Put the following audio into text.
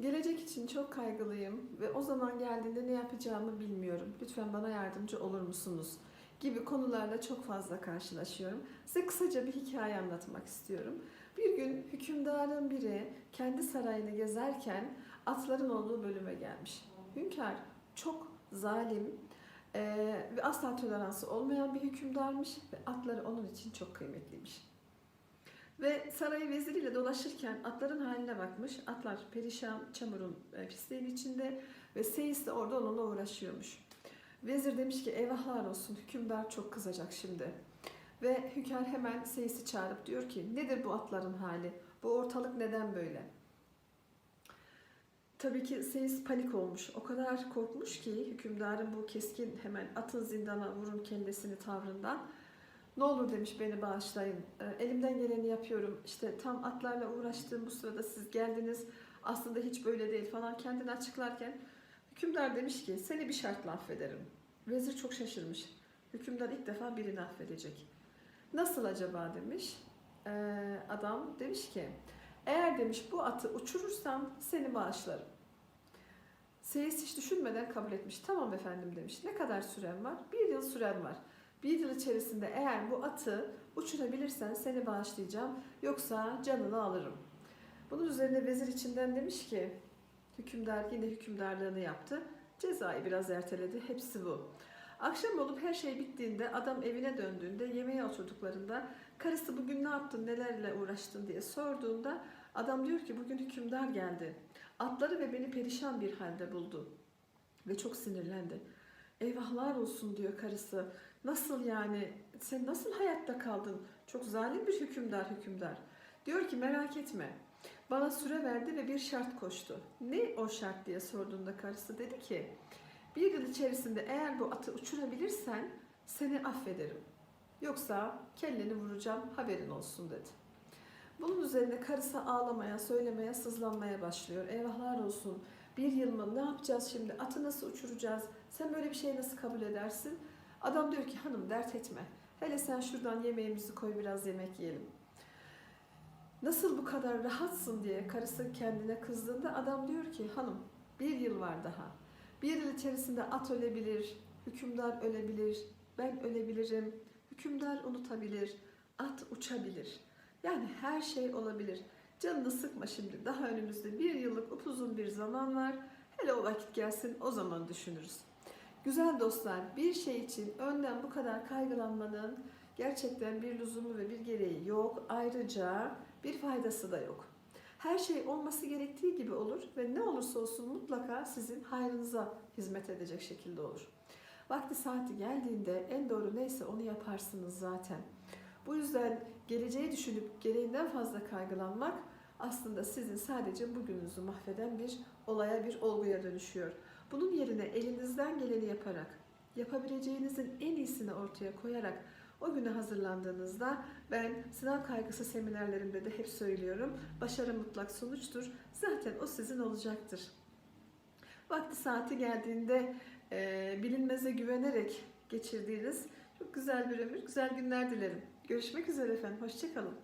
Gelecek için çok kaygılıyım ve o zaman geldiğinde ne yapacağımı bilmiyorum. Lütfen bana yardımcı olur musunuz? Gibi konularla çok fazla karşılaşıyorum. Size kısaca bir hikaye anlatmak istiyorum. Bir gün hükümdarın biri kendi sarayını gezerken atların olduğu bölüme gelmiş. Hünkar çok zalim ve asla toleransı olmayan bir hükümdarmış ve atları onun için çok kıymetliymiş. Ve sarayı veziriyle dolaşırken atların haline bakmış. Atlar perişan, çamurun e, pisliğin içinde ve Seyis de orada onunla uğraşıyormuş. Vezir demiş ki eyvahlar olsun hükümdar çok kızacak şimdi. Ve hünkâr hemen Seyis'i çağırıp diyor ki nedir bu atların hali? Bu ortalık neden böyle? Tabii ki Seyis panik olmuş. O kadar korkmuş ki hükümdarın bu keskin hemen atın zindana vurun kendisini tavrından. Ne olur demiş beni bağışlayın. Ee, Elimden geleni yapıyorum. İşte tam atlarla uğraştığım bu sırada siz geldiniz. Aslında hiç böyle değil falan kendini açıklarken hükümdar demiş ki seni bir şartla affederim. Vezir çok şaşırmış. Hükümdar ilk defa birini affedecek. Nasıl acaba demiş. Ee, adam demiş ki eğer demiş bu atı uçurursam seni bağışlarım. Seyis hiç düşünmeden kabul etmiş. Tamam efendim demiş. Ne kadar süren var? Bir yıl süren var. Bir yıl içerisinde eğer bu atı uçurabilirsen seni bağışlayacağım. Yoksa canını alırım. Bunun üzerine vezir içinden demiş ki hükümdar yine hükümdarlığını yaptı. Cezayı biraz erteledi. Hepsi bu. Akşam olup her şey bittiğinde adam evine döndüğünde yemeğe oturduklarında karısı bugün ne yaptın nelerle uğraştın diye sorduğunda adam diyor ki bugün hükümdar geldi. Atları ve beni perişan bir halde buldu. Ve çok sinirlendi. Eyvahlar olsun diyor karısı. Nasıl yani? Sen nasıl hayatta kaldın? Çok zalim bir hükümdar hükümdar. Diyor ki merak etme. Bana süre verdi ve bir şart koştu. Ne o şart diye sorduğunda karısı dedi ki bir yıl içerisinde eğer bu atı uçurabilirsen seni affederim. Yoksa kelleni vuracağım haberin olsun dedi. Bunun üzerine karısı ağlamaya, söylemeye, sızlanmaya başlıyor. Eyvahlar olsun. Bir yıl mı? Ne yapacağız şimdi? Atı nasıl uçuracağız? Sen böyle bir şey nasıl kabul edersin? Adam diyor ki hanım dert etme. Hele sen şuradan yemeğimizi koy biraz yemek yiyelim. Nasıl bu kadar rahatsın diye karısı kendine kızdığında adam diyor ki hanım bir yıl var daha. Bir yıl içerisinde at ölebilir, hükümdar ölebilir, ben ölebilirim, hükümdar unutabilir, at uçabilir. Yani her şey olabilir. Canını sıkma şimdi. Daha önümüzde bir yıllık upuzun bir zaman var. Hele o vakit gelsin o zaman düşünürüz. Güzel dostlar bir şey için önden bu kadar kaygılanmanın gerçekten bir lüzumu ve bir gereği yok. Ayrıca bir faydası da yok. Her şey olması gerektiği gibi olur ve ne olursa olsun mutlaka sizin hayrınıza hizmet edecek şekilde olur. Vakti saati geldiğinde en doğru neyse onu yaparsınız zaten. Bu yüzden geleceği düşünüp gereğinden fazla kaygılanmak aslında sizin sadece bugününüzü mahveden bir olaya, bir olguya dönüşüyor. Bunun yerine elinizden geleni yaparak, yapabileceğinizin en iyisini ortaya koyarak o güne hazırlandığınızda ben sınav kaygısı seminerlerimde de hep söylüyorum. Başarı mutlak sonuçtur. Zaten o sizin olacaktır. Vakti saati geldiğinde e, bilinmeze güvenerek geçirdiğiniz çok güzel bir ömür, güzel günler dilerim. Görüşmek üzere efendim. Hoşçakalın.